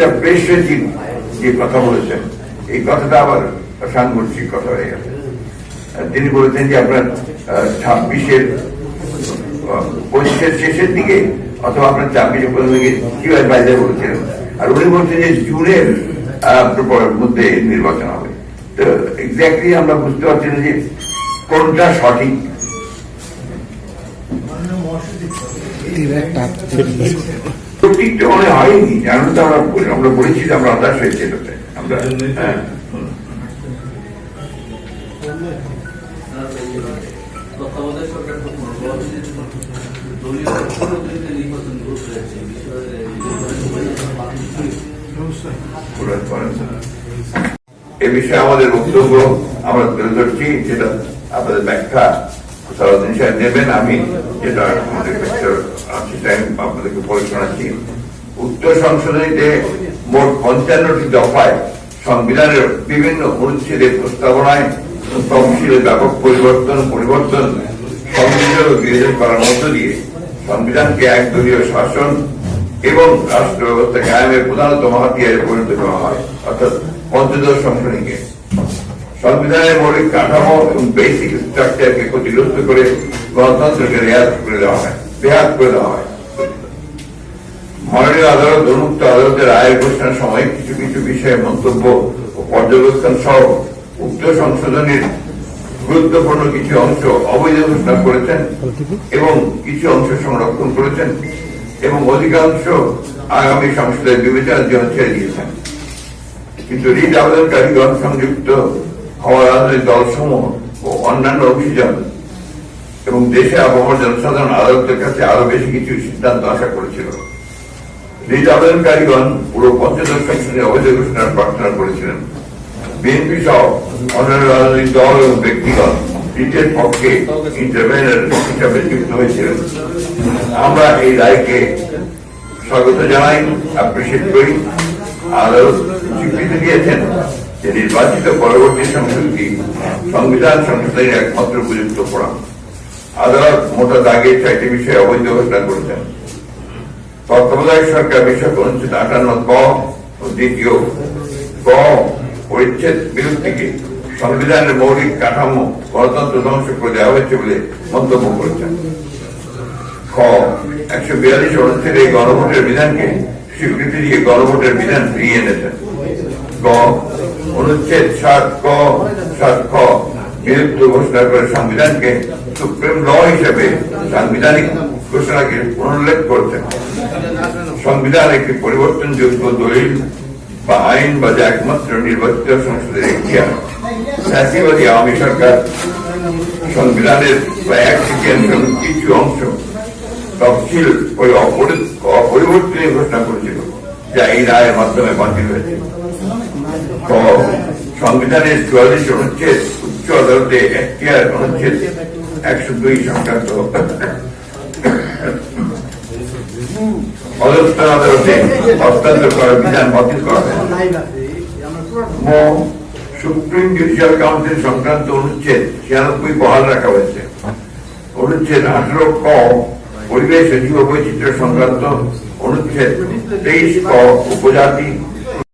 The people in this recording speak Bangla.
যা প্রেস যে কথা বলেছেন। এই কথাটা আবার সাংঘর্ষিক কথা হয়ে গেছে। তিনি বলেছেন যে আপনার ছাব্বিশের পঁচিশের শেষের দিকে অথবা আপনার ছাব্বিশের প্রথম দিকে কীভাবে বাইরে বলেছিলেন। আর উনি বলছেন যে জুনের মধ্যে নির্বাচন হবে। তো এক্স্যাক্টলি আমরা বুঝতে পারছি না যে কোনটা সঠিক। মনে হয়নি জানো তো আমরা আমরা বলেছি আমরা হতাশ হয়েছি এটাতে। আমরা হ্যাঁ। এ বিষয়ে আমাদের বক্তব্য আমরা তুলে ধরছি যেটা আপনাদের ব্যাখ্যা সারাদিন সাহেব নেবেন, আমি যেটা আমাদের আছে টাইম আপনাদেরকে পরে শোনাচ্ছি উত্তর সংশোধনীতে মোট পঞ্চান্নটি দফায় সংবিধানের বিভিন্ন অনুচ্ছেদের প্রস্তাবনায় তফসিলের ব্যাপক পরিবর্তন পরিবর্তন সংবিধান বিরোধী করার মধ্য দিয়ে সংবিধানকে একদলীয় শাসন এবং রাষ্ট্র ব্যবস্থা কায়েমের প্রধানত হাতিয়ারে পরিণত করা হয়, অর্থাৎ পঞ্চদশ সংশোধনীকে। সংবিধানের মৌলিক কাঠামো এবং বেসিক স্ট্রাকচারকে ক্ষতিগ্রস্ত করে গণতন্ত্রকে রেয়াত করে দেওয়া হয় বেহাত করে দেওয়া হয়। মাননীয় আদালত উন্মুক্ত আদালতের রায়ের ঘোষণার সময় কিছু কিছু বিষয়ে মন্তব্য ও পর্যবেক্ষণ সহ উক্ত সংশোধনের গুরুত্বপূর্ণ কিছু অংশ অবৈধ ঘোষণা করেছেন এবং কিছু অংশ সংরক্ষণ করেছেন এবং অধিকাংশ আগামী সংসদের বিবেচনার জন্য ছেড়ে দিয়েছেন। কিন্তু রিট আবেদনকারীগণ সংযুক্ত হওয়া রাজনৈতিক ও অন্যান্য অভিযোগ এবং দেশে আবহাওয়ার জনসাধারণ আদালতের কাছে আরও বেশি কিছু সিদ্ধান্ত আশা করেছিল। রিট আবেদনকারীগণ পুরো পঞ্চদশ সংসদে অবৈধ ঘোষণার প্রার্থনা করেছিলেন। বিএনপি সহ অন্যান্য রাজনৈতিক দল এবং ব্যক্তিগণ রিটের পক্ষে ইন্টারভেনার হিসাবে যুক্ত হয়েছিলেন। আমরা এই রায়কে স্বাগত জানাই অ্যাপ্রিসিয়েট করি। আদালত স্বীকৃতি দিয়েছেন যে নির্বাচিত পরবর্তী সংসদটি সংবিধান সংশোধনের একমাত্র উপযুক্ত ফোরাম। আদালত মোটা দাগে ছয়টি বিষয়ে অবৈধ ঘোষণা করেছেন। তত্ত্বাবধায়ক সরকার বিষয়ক অনুচ্ছেদ আটান্ন ক ও দ্বিতীয় ক পরিচ্ছেদ বিরুদ্ধকে সংবিধানের মৌলিক কাঠামো গণতন্ত্র ধ্বংস করে দেওয়া হয়েছে বলে মন্তব্য করেছেন। খ একশো বিয়াল্লিশ অনুচ্ছেদে গণভোটের বিধানকে স্বীকৃতি দিয়ে গণভোটের বিধান ফিরিয়ে এনেছেন। গ অনুচ্ছেদ সাত ক সাত খ বিরুদ্ধ ঘোষণা করে সংবিধানকে সুপ্রিম ল হিসেবে সাংবিধানিক ঘোষণাকে পুনর্লেখ করছেন সংবিধান একটি পরিবর্তনযোগ্য দলিল বা আইন বা যা একমাত্র নির্বাচিত সংসদের এখতিয়ার ফ্যাসিবাদী আওয়ামী সরকার সংবিধানের বা এক তৃতীয়াংশ কিছু অংশ তফসিল ওই অপরি- অপরিবর্তনীয় ঘোষণা করেছিল, যা এই রায়ের মাধ্যমে বাতিল হয়েছে। ক সংবিধানের চুয়াল্লিশ অনুচ্ছেদ উচ্চ আদালতে এখতিয়ার অনুচ্ছেদ একশো দুই সংক্রান্ত। অধস্থান আদালতে হস্তান্তর করার বিধান বাতিল করা সুপ্রিম জুডিশিয়াল কাউন্সিল সংক্রান্ত অনুচ্ছেদ ছিয়ানব্বই বহাল রাখা হয়েছে। অনুচ্ছেদ আঠারো ক, পরিবেশ জীব বৈচিত্র্য সংক্রান্ত অনুচ্ছেদ তেইশ ক, উপজাতি